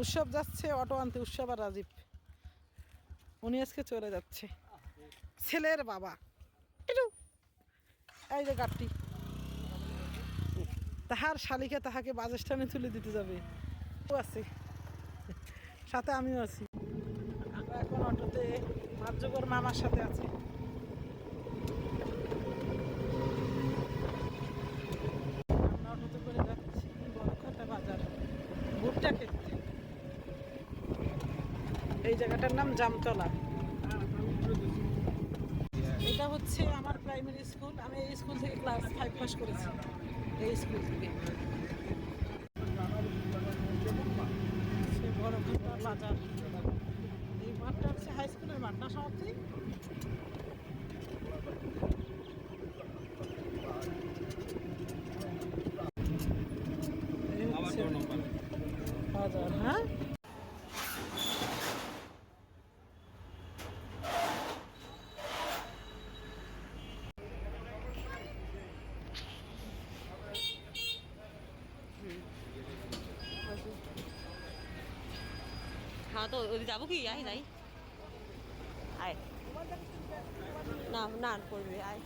উৎসব যাচ্ছে, অটো আনতে উৎসব আর রাজীব। উনি আজকে চলে যাচ্ছে। ছেলের বাবা। এই যে গাড়টি। তাহার শালিকে তাহাকে বাস স্ট্যান্ডে তুলে দিতে যাবে। ও আছে। সাথে আমিও আছি। আমরা এখন অটোতে মার্যকর মামার সাথে আছি। আমরা অটোতে করে যাচ্ছি বড়খাতা বাজার। ভুট্টা খেতে। এই জায়গাটার নাম জামতলা। এটা হচ্ছে আমার প্রাইমারি স্কুল আমি এই স্কুল থেকে ক্লাস ফাইভ পাস করেছি। এই স্কুল থেকে। বড়খাতা বাজার। এই মাঠটা হচ্ছে হাই স্কুলের মাঠ, না সমাপ্তি? বাজার হ্যাঁ? হ্যাঁ তো ওই যাব কি? আয় যাই। আয়। না না করবে আয়।